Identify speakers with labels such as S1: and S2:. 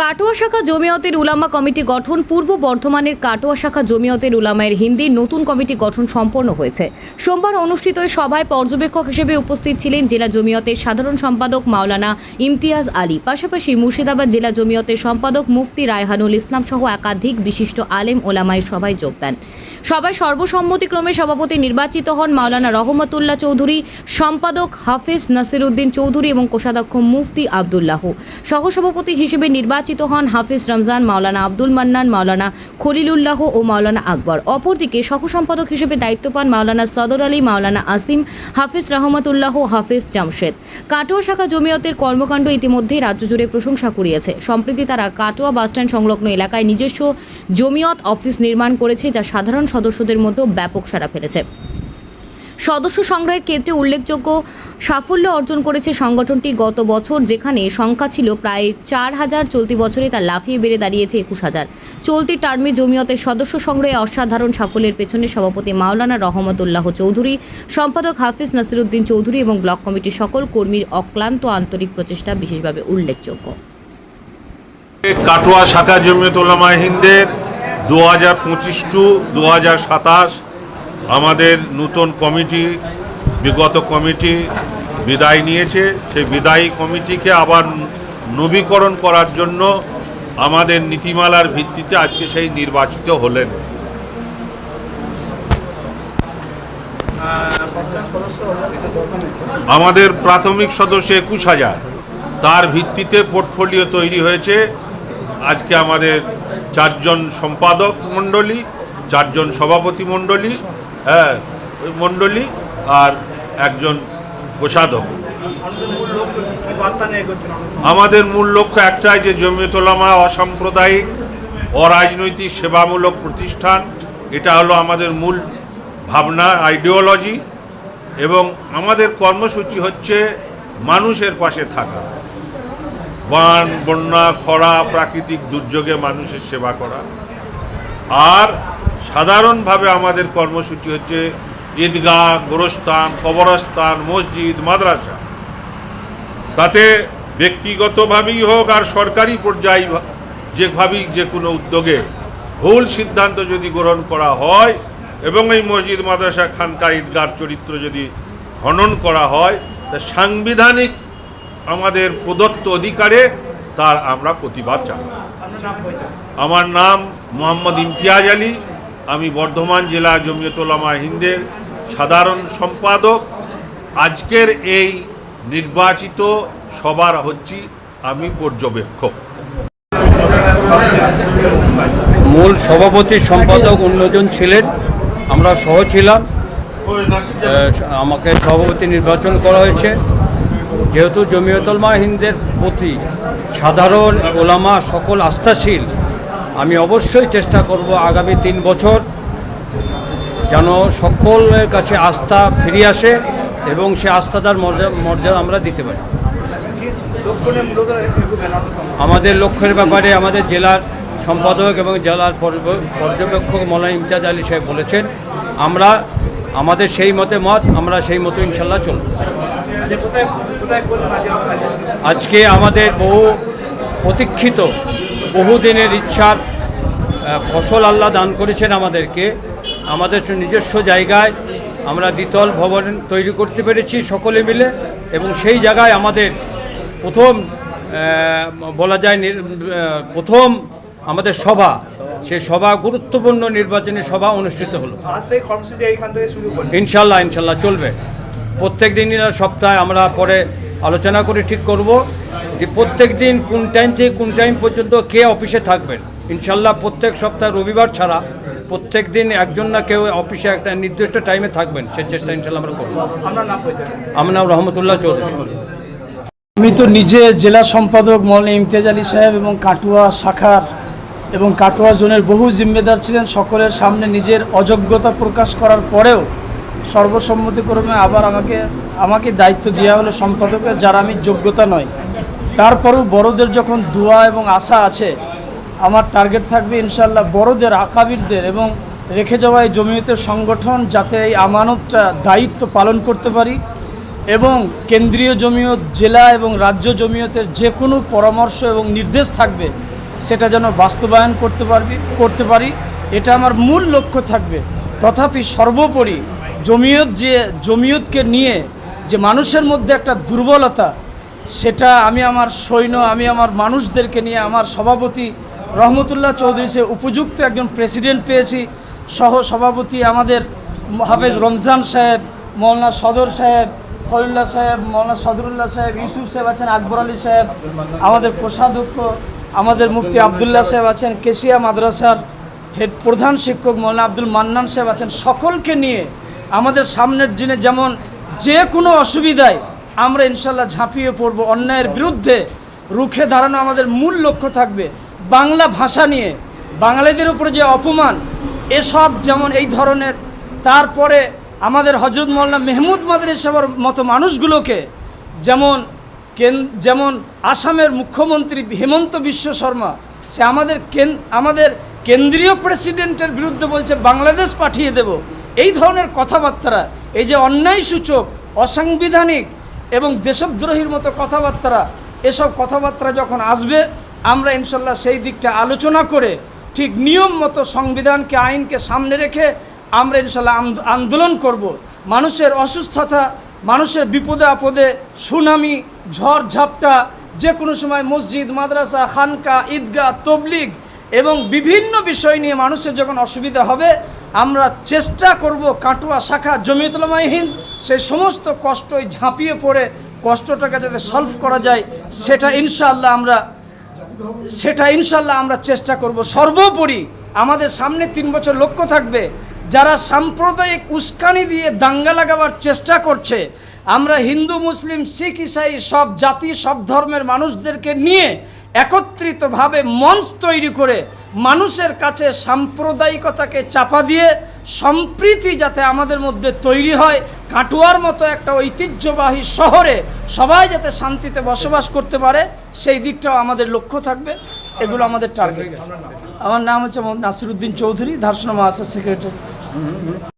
S1: কাটোয়া শাখা জমিয়তের উলামা কমিটি গঠন পূর্ব বর্ধমানের কাটোয়া শাখা জমিয়তের উলামায়ের হিন্দির নতুন কমিটি গঠন সম্পন্ন হয়েছে। সোমবার অনুষ্ঠিত এই সভায় পর্যবেক্ষক হিসেবে উপস্থিত ছিলেন জেলা জমিয়তের সাধারণ সম্পাদক মাওলানা ইমতিয়াজ আলী, পাশাপাশি মুর্শিদাবাদ জেলা জমিয়তের সম্পাদক মুফতি রায়হানুল ইসলাম সহ একাধিক বিশিষ্ট আলেম ওলামায়ের সভায় যোগ দেন। সভায় সর্বসম্মতিক্রমে সভাপতি নির্বাচিত হন মাওলানা রহমতুল্লাহ চৌধুরী, সম্পাদক হাফিজ নাসিরউদ্দিন চৌধুরী এবং কোষাধ্যক্ষ মুফতি আবদুল্লাহ। সহসভাপতি হিসেবে নির্বাচিত হন হাফিজ রমজান, মাওলানা আব্দুল মান্নান, মাওলানা খলিলুল্লাহ ও মাওলানা আকবর। অপরদিকে সহসম্পাদক হিসেবে দায়িত্ব পান মাওলানা সদর আলী, মাওলানা আসিম, হাফিজ রহমতুল্লাহ হাফিজ জামশেদ। কাটোয়া শাখা জমিয়তের কর্মকাণ্ড ইতিমধ্যেই রাজ্য জুড়ে প্রশংসা কুড়িয়েছে। সম্প্রতি তারা কাটোয়া বাসস্ট্যান্ড সংলগ্ন এলাকায় নিজস্ব জমিয়ত অফিস নির্মাণ করেছে, যা সাধারণ সদস্যদের মধ্যেও ব্যাপক সাড়া ফেলেছে। সদস্য সংগ্রহের ক্ষেত্রে উল্লেখযোগ্য সাফল্য অর্জন করেছে সংগঠনটি গত বছর, যেখানে সংখ্যা ছিল প্রায় চার হাজার, চলতি বছরে তা লাফিয়ে বেড়ে দাঁড়িয়েছে একুশ হাজার। চলতি টার্মে জমিয়তের সদস্য সংগ্রহে অসাধারণ সাফল্যের পেছনে সভাপতি মাওলানা রহমতুল্লাহ চৌধুরী, সম্পাদক হাফিজ নাসিরুদ্দিন চৌধুরী এবং ব্লক কমিটির সকল কর্মীর অক্লান্ত আন্তরিক প্রচেষ্টা বিশেষভাবে উল্লেখযোগ্য।
S2: কাটোয়া শাখা জমিয়ত হিন্দের দু হাজার পঁচিশ টু দু হাজার সাতাশ আমাদের নতুন কমিটি, বিগত কমিটি বিদায় নিয়েছে। সেই বিদায়ী কমিটিকে আবার নবীকরণ করার জন্য আমাদের নীতিমালার ভিত্তিতে আজকে সেই নির্বাচিত হলেন। আমাদের প্রাথমিক সদস্য একুশ হাজার। তার ভিত্তিতে পোর্টফোলিও তৈরি হয়েছে। আজকে আমাদের চারজন সম্পাদক মণ্ডলী, চারজন সভাপতি মণ্ডলী হ্যাঁ মণ্ডলী আর একজন কোষাধ্যক্ষ। আমাদের মূল লক্ষ্য একটাই যে জমিয়তলামা অসাম্প্রদায়িক, অরাজনৈতিক, সেবামূলক প্রতিষ্ঠান। এটা হলো আমাদের মূল ভাবনা আইডিওলজি এবং আমাদের কর্মসূচি হচ্ছে মানুষের পাশে থাকা। বান, বন্যা, খরা, প্রাকৃতিক দুর্যোগে মানুষের সেবা করা। আর সাধারণভাবে আমাদের কর্মসূচি হচ্ছে ঈদগাহ গোরস্থান কবরস্থান মসজিদ মাদ্রাসা। তাতে ব্যক্তিগতভাবেই হোক আর সরকারি পর্যায়ে যেভাবেই যে কোনো উদ্যোগে ভুল সিদ্ধান্ত যদি গ্রহণ করা হয় এবং এই মসজিদ মাদ্রাসা খানকা ঈদগার চরিত্র যদি হনন করা হয় তা সাংবিধানিক আমাদের প্রদত্ত অধিকারে তার আমরা প্রতিবাদ জানাই আমার নাম মোহাম্মদ ইমতিয়াজ আলী। আমি বর্ধমান জেলা জমিয়তুলামা হিন্দের সাধারণ সম্পাদক। আজকের এই নির্বাচিত সবার হচ্ছি আমি পর্যবেক্ষক।
S3: মূল সভাপতি সম্পাদক অন্যজন ছিলেন, আমরা সহ ছিলাম। আমাকে সভাপতি নির্বাচন করা হয়েছে। যেহেতু জমিয়তলমা হিন্দের প্রতি সাধারণ ওলামা সকল আস্থাশীল আমি অবশ্যই চেষ্টা করব আগামী তিন বছর যেন সকলের কাছে আস্থা ফিরে আসে এবং সে আস্থাদার মর্যাদা আমরা দিতে পারি। আমাদের লক্ষ্যের ব্যাপারে আমাদের জেলার সম্পাদক এবং জেলার পর্যবেক্ষক মৌলানা ইমতিয়াজ আলী সাহেব বলেছেন, আমরা আমাদের সেই মতে মত, আমরা সেই মতো ইনশাল্লাহ চলব। আজকে আমাদের বহু প্রতীক্ষিত বহুদিনের ইচ্ছার ফসল আল্লাহ দান করেছেন আমাদেরকে। আমাদের নিজস্ব জায়গায় আমরা দ্বিতল ভবন তৈরি করতে পেরেছি সকলে মিলে এবং সেই জায়গায় আমাদের প্রথম বলা যায় প্রথম আমাদের সভা সে সভা গুরুত্বপূর্ণ নির্বাচনী সভা অনুষ্ঠিত হলো। ইনশাল্লাহ ইনশাল্লাহ চলবে। প্রত্যেক দিনই সপ্তাহে আমরা পরে আলোচনা করে ঠিক করব যে প্রত্যেক দিন কোন টাইম থেকে কোন টাইম পর্যন্ত কে অফিসে থাকবেন। ইনশাল্লাহ প্রত্যেক সপ্তাহে রবিবার ছাড়া প্রত্যেক দিন একজন না কেউ অফিসে একটা নির্দিষ্ট টাইমে থাকবেন। সে চেষ্টা ইনশাল্লাহ আমরা করব।
S4: আমরা নাম
S3: রহমতুল্লাহ চৌধুরী।
S5: আমি তো নিজে জেলা সম্পাদক মৌলানা ইমতিয়াজ আলী সাহেব এবং কাটুয়া শাখার এবং কাটোয়া জোনের বহু জিম্মেদার ছিলেন। সকলের সামনে নিজের অযোগ্যতা প্রকাশ করার পরেও সর্বসম্মতিক্রমে আবার আমাকে আমাকে দায়িত্ব দেওয়া হলো সম্পাদকের, যার আমি যোগ্যতা নয়। তারপরেও বড়দের যখন দোয়া এবং আশা আছে, আমার টার্গেট থাকবে ইনশাল্লাহ বড়দের, আকাবিরদের এবং রেখে যাওয়া এই জমিয়তের সংগঠন যাতে এই আমানতটা দায়িত্ব পালন করতে পারি এবং কেন্দ্রীয় জমিয়ত, জেলা এবং রাজ্য জমিয়তের যে কোনো পরামর্শ এবং নির্দেশ থাকবে, সেটা যেন বাস্তবায়ন করতে পারবি, করতে পারি। এটা আমার মূল লক্ষ্য থাকবে। তথাপি সর্বোপরি জমিয়ত যে, জমিয়তকে নিয়ে যে মানুষের মধ্যে একটা দুর্বলতা, সেটা আমি আমার সৈন্য, আমি আমার মানুষদেরকে নিয়ে আমার সভাপতি রহমতুল্লাহ চৌধুরী সে উপযুক্ত একজন প্রেসিডেন্ট পেয়েছি। সহ সভাপতি আমাদের হাফেজ রমজান সাহেব, মৌলানা সদর সাহেব ফরিল্লা সাহেব, মৌলানা সদরুল্লাহ সাহেব, ইউসুফ সাহেব আছেন, আকবর আলী সাহেব, আমাদের কোষাধ্যক্ষ, আমাদের মুফতি আবদুল্লাহ সাহেব আছেন, কেশিয়া মাদ্রাসার হেড প্রধান শিক্ষক মৌলানা আব্দুল মান্নান সাহেব আছেন। সকলকে নিয়ে আমাদের সামনের দিনে যেমন যে কোনো অসুবিধায় আমরা ইনশাল্লাহ ঝাঁপিয়ে পড়ব, অন্যায়ের বিরুদ্ধে রুখে দাঁড়ানো আমাদের মূল লক্ষ্য থাকবে। বাংলা ভাষা নিয়ে, বাঙালিদের উপরে যে অপমান, এসব যেমন এই ধরনের, তারপরে আমাদের হজরত মোল্লা মেহমুদ মাদারি সাহেবের মতো মানুষগুলোকে যেমন কেন, যেমন আসামের মুখ্যমন্ত্রী হেমন্ত বিশ্ব শর্মা, সে আমাদের কেন, আমাদের কেন্দ্রীয় প্রেসিডেন্টের বিরুদ্ধে বলছে, বাংলাদেশ পাঠিয়ে দেব। এই ধরনের কথাবার্তা এই যে অন্যায় সূচক, অসাংবিধানিক এবং দেশদ্রোহীর মতো কথাবার্তা এসব কথাবার্তা যখন আসবে, আমরা ইনশাল্লাহ সেই দিকটা আলোচনা করে, ঠিক নিয়ম মতো সংবিধানকে, আইনকে সামনে রেখে আমরা ইনশাল্লাহ আন্দোলন করব। মানুষের অসুস্থতা, মানুষের বিপদে আপদে, সুনামি, ঝড় ঝাপটা যে কোনো সময় মসজিদ, মাদ্রাসা, খানকা, ঈদগাহ, তবলিগ এবং বিভিন্ন বিষয় নিয়ে মানুষের যখন অসুবিধা হবে আমরা চেষ্টা করব কাটুয়া শাখা জমিয়তুলামাই হিন্দ সেই সমস্ত কষ্টই ঝাঁপিয়ে পড়ে, কষ্টটাকে যাতে সলভ করা যায়, সেটা ইনশাল্লাহ আমরা, সেটা ইনশাল্লাহ আমরা চেষ্টা করব। সর্বোপরি আমাদের সামনে তিন বছর লক্ষ্য থাকবে, যারা সাম্প্রদায়িক উস্কানি দিয়ে দাঙ্গা লাগাবার চেষ্টা করছে, আমরা হিন্দু, মুসলিম, শিখ, ইসাই সব জাতি, সব ধর্মের মানুষদেরকে নিয়ে একত্রিতভাবে মঞ্চ তৈরি করে মানুষের কাছে সাম্প্রদায়িকতাকে চাপা দিয়ে সম্প্রীতি যাতে আমাদের মধ্যে তৈরি হয় কাটুয়ার মতো একটা ঐতিহ্যবাহী শহরে সবাই যাতে শান্তিতে বসবাস করতে পারে সেই দিকটাও আমাদের লক্ষ্য থাকবে। এগুলো আমাদের টার্গেট আমার নাম। হচ্ছে নাসিরুদ্দিন চৌধুরী ধারসনা মহাসার সেক্রেটারি